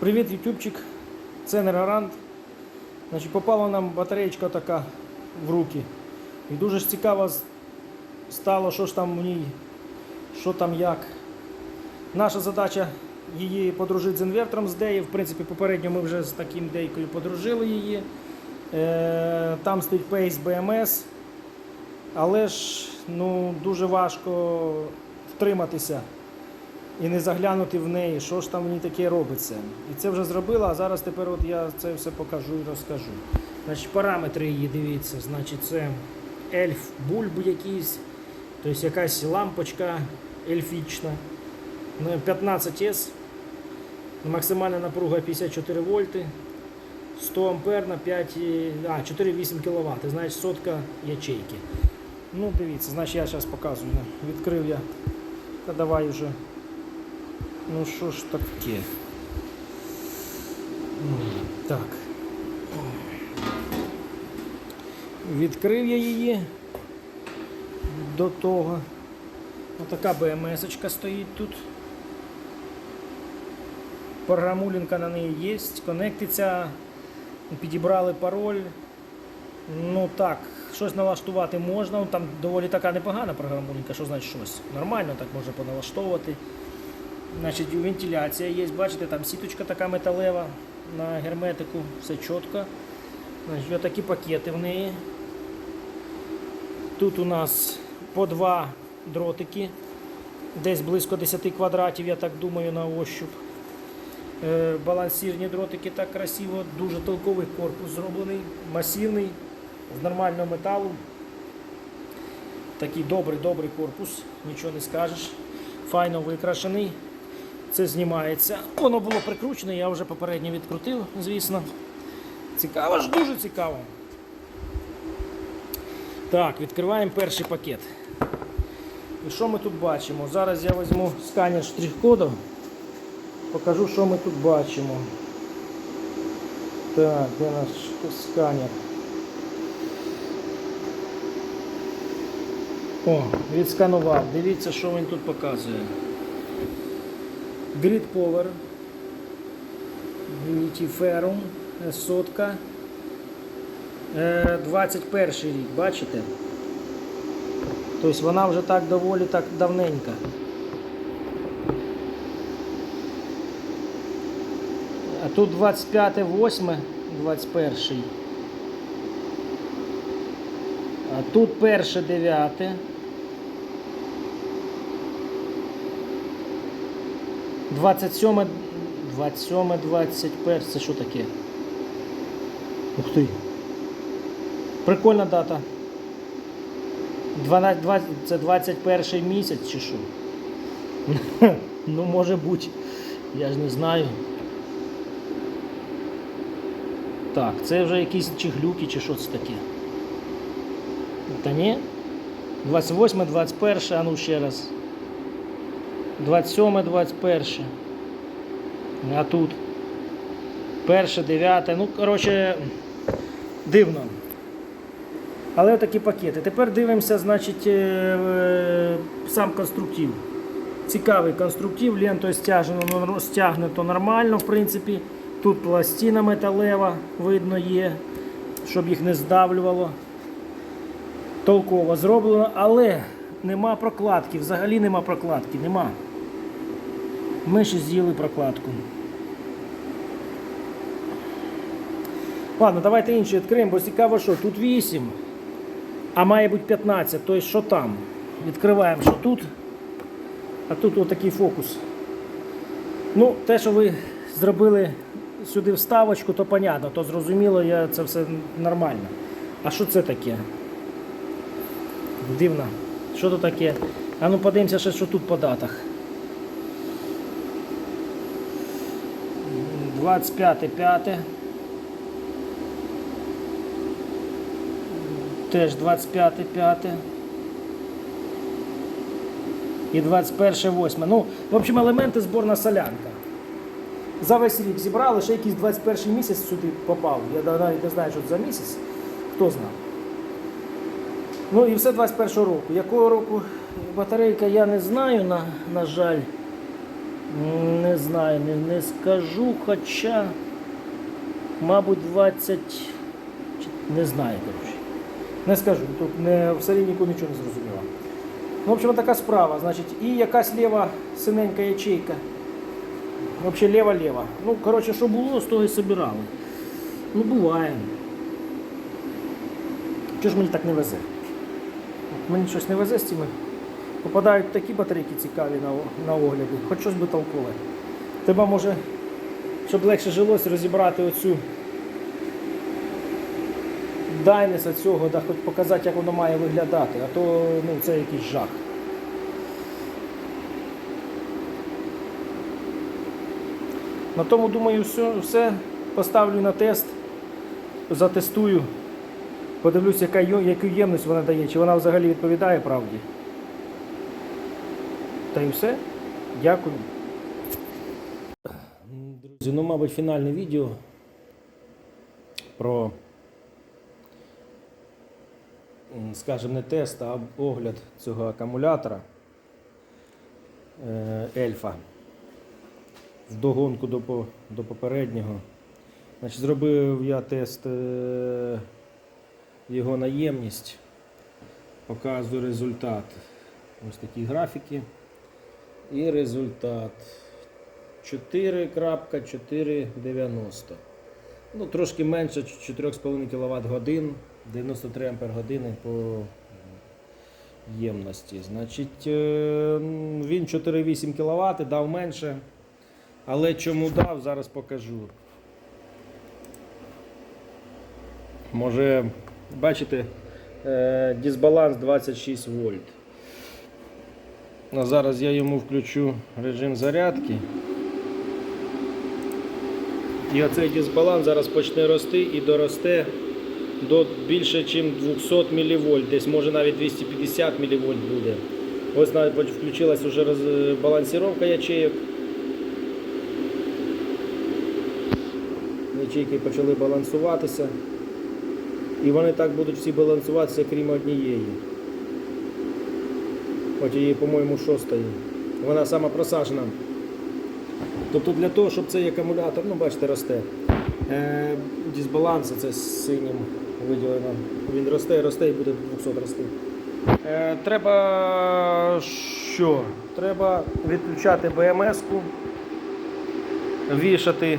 Привіт, ютубчик. Це Енергорант. Значить, попала нам батареєчка така в руки. І дуже ж цікаво стало, що ж там в ній, що там як. Наша задача її подружити з інвертором з деї. В принципі, попередньо ми вже з таким дейкою подружили її. Е, там стоїть Pace BMS. Але ж ну, дуже важко втриматися і не заглянути в неї, що ж там ній таке робиться. І це вже зробила, а зараз тепер от я це все покажу і розкажу. Значить, параметри її дивіться, значить, це ельф бульб якийсь, тобто якась лампочка ельфічна. Ну, 15С, максимальна напруга 54 вольти, 100 ампер на 5, а, 4,8 кВт, значить сотка ячейки. Ну, дивіться, значить я зараз показую. Відкрив я. Та давай вже. Ну що ж таке? Так. Відкрив я її до того. Отака БМС-очка стоїть тут. Програмулінка на неї є, конектиться, підібрали пароль. Ну так, щось налаштувати можна. Там доволі така непогана програмулінка, що значить щось. Нормально так можна поналаштовувати. Значить, вентиляція є, бачите, там сіточка така металева на герметику, все чітко. Значить, такі пакети в неї. Тут у нас по два дротики, десь близько 10 квадратів, я так думаю, на ощуп. Е, Балансірні дротики так красиво, дуже толковий корпус зроблений, масивний, з нормального металу. Такий добрий, добрий корпус, нічого не скажеш. Файно викрашений. Це знімається. Воно було прикручене, я вже попередньо відкрутив, звісно. Цікаво ж, дуже цікаво. Так, відкриваємо перший пакет. І що ми тут бачимо? Зараз я візьму сканер штрих-коду. Покажу, що ми тут бачимо. Так, де наш сканер? О, відсканував. Дивіться, що він тут показує. Grid Power. Unity Ferrum. е, Сотка. Е, 21 рік, бачите? Тобто вона вже так доволі так давненька. А тут 25 8 21 А тут перше 9 27 27 21 Це що таке? Ух ти. Прикольна дата. 12, 20, це 21 місяць чи що? ну може бути. Я ж не знаю. Так, це вже якісь чи глюки, чи що це таке. Та ні. 28, 21, а ну ще раз. 27, 21. А тут. Перше, 9. Ну, коротше, дивно. Але такі пакети. Тепер дивимося, значить, е, сам конструктив. Цікавий конструктив, лентою стягнено, стягнуто нормально, в принципі. Тут пластина металева, видно є, щоб їх не здавлювало. Толково зроблено, але нема прокладки, взагалі нема прокладки, нема. Ми ще з'їли прокладку. Ладно, давайте інші відкриємо, бо цікаво, що тут 8, а має бути 15, тобто що там? Відкриваємо, що тут, а тут отакий фокус. Ну, те, що ви зробили сюди вставочку, то понятно, то зрозуміло, я, це все нормально. А що це таке? Дивно. Що тут таке? А ну подивимося, ще, що тут по датах. 25.5. Теж 25.5. І 21.8. Ну, в общем, елементи зборна солянка. За весь рік зібрали, ще якийсь 21 місяць сюди попав. Я навіть не знаю, що це за місяць. Хто знає. Ну і все 21 року. Якого року батарейка я не знаю, на, на жаль. Не знаю, не, не скажу, хоча, мабуть, 20. Не знаю, коротше. Не скажу, тут не, в серійнику нічого не зрозуміло. Ну, в общем, така справа. Значить, і якась ліва синенька ячейка. Взагалі ліва-ліва. Ну, коротше, що було, з того і собирали. Ну, буває. Чого ж мені так не везе? Мені щось не везе з цими. Попадають такі батарейки цікаві на, на огляді, хоч щось би толкове. Треба може, щоб легше жилось, розібрати оцю дайнеса цього, да, хоч показати, як воно має виглядати, а то ну, це якийсь жах. На тому, думаю, все, все поставлю на тест, затестую, подивлюсь, яка, яку ємність вона дає, чи вона взагалі відповідає правді. Та й все. Дякую. Друзі, ну, мабуть, фінальне відео про, скажімо, не тест, а огляд цього акумулятора е, Ельфа. Вдогонку до, до попереднього. Значить, зробив я тест е, його наємність. Показую результат. Ось такі графіки. І результат 4.490. Ну, трошки менше 4,5 кВт годин, 93 Ампер години по ємності. Значить, е, він 4,8 кВт, дав менше. Але чому дав, зараз покажу. Може, бачите, е, дисбаланс 26 вольт. Ну, зараз я йому включу режим зарядки. І оцей дисбаланс зараз почне рости і доросте до більше, ніж 200 мВ, десь може навіть 250 мВ буде. Ось навіть включилась вже балансировка ячеїв. Ячейки почали балансуватися. І вони так будуть всі балансуватися, крім однієї. От її, по-моєму, шостої. Вона сама просажена. Тобто для того, щоб цей акумулятор, ну бачите, росте. Е, дисбаланс, це з синім виділено. Він росте, росте і буде 200 рости. Е, треба що? Треба відключати БМС-ку, вішати,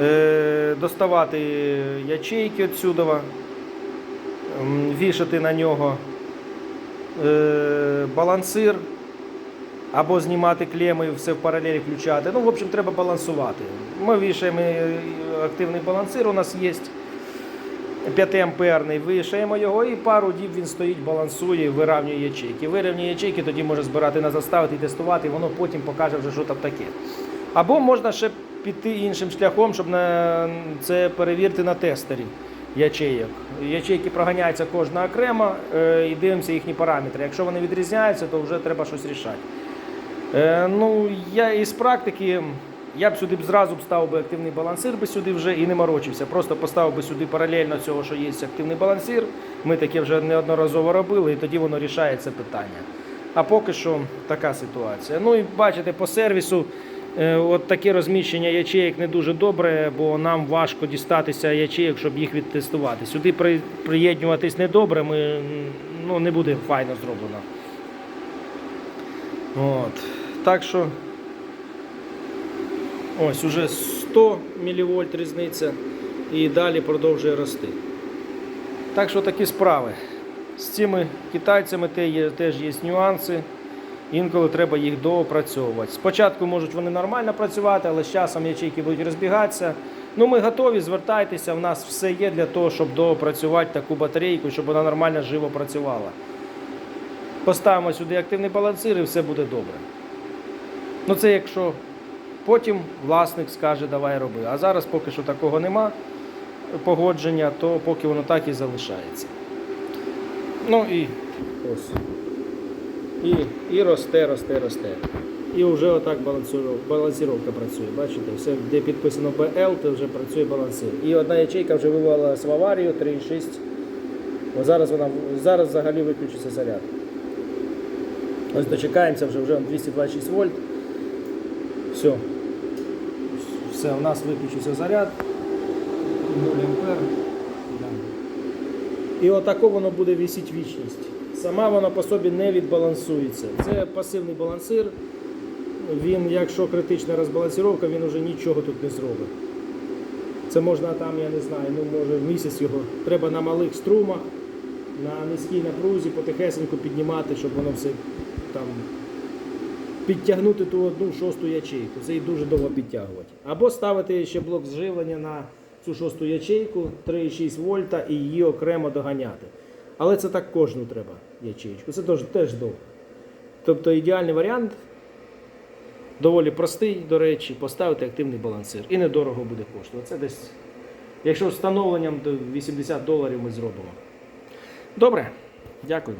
е, доставати ячейки відсюди, вішати на нього балансир або знімати клеми все в паралелі включати. Ну, в общем, треба балансувати. Ми вішаємо е, активний балансир, у нас є 5 амперний, вишаємо його і пару діб він стоїть, балансує, вирівнює ячейки. Вирівнює ячейки, тоді може збирати назад ставити і тестувати, і воно потім покаже вже, що там таке. Або можна ще піти іншим шляхом, щоб на це перевірити на тестері ячейок. Ячейки проганяються кожна окремо е, і дивимося їхні параметри. Якщо вони відрізняються, то вже треба щось рішати. Е, ну, я із практики, я б сюди б зразу б ставив би активний балансир би сюди вже і не морочився. Просто поставив би сюди паралельно цього, що є активний балансир. Ми таке вже неодноразово робили, і тоді воно рішає це питання. А поки що така ситуація. Ну і бачите, по сервісу от таке розміщення ячеїк не дуже добре, бо нам важко дістатися ячеїк, щоб їх відтестувати. Сюди при, приєднуватись недобре, ми, ну, не буде файно зроблено. От. Так що ось уже 100 мВ різниця і далі продовжує рости. Так що такі справи. З цими китайцями теж є нюанси. Інколи треба їх доопрацьовувати. Спочатку можуть вони нормально працювати, але з часом ячейки будуть розбігатися. Ну, ми готові, звертайтеся, в нас все є для того, щоб доопрацювати таку батарейку, щоб вона нормально живо працювала. Поставимо сюди активний балансир і все буде добре. Ну це якщо потім власник скаже, давай роби. А зараз поки що такого нема погодження, то поки воно так і залишається. Ну і ось. І, і росте, росте, росте. І вже отак балансировка працює. Бачите, все, де підписано BL, то вже працює балансир. І одна ячейка вже вивалилась в аварію 3,6. О, зараз вона зараз взагалі виключиться заряд. Ось дочекаємося вже вже 226 вольт. Все. Все, у нас виключився заряд. 0 ампер. І отако воно буде висіти вічність. Сама вона по собі не відбалансується. Це пасивний балансир. Він, якщо критична розбалансировка, він вже нічого тут не зробить. Це можна там, я не знаю, ну може в місяць його. Треба на малих струмах, на низькій напрузі потихесеньку піднімати, щоб воно все там підтягнути ту одну шосту ячейку. Це і дуже довго підтягувати. Або ставити ще блок зживлення на цю шосту ячейку 3,6 вольта і її окремо доганяти. Але це так кожну треба ячеєчку. Це теж, теж довго. Тобто ідеальний варіант, доволі простий, до речі, поставити активний балансир. І недорого буде коштувати. Це десь, якщо встановленням до 80 доларів ми зробимо. Добре, дякую.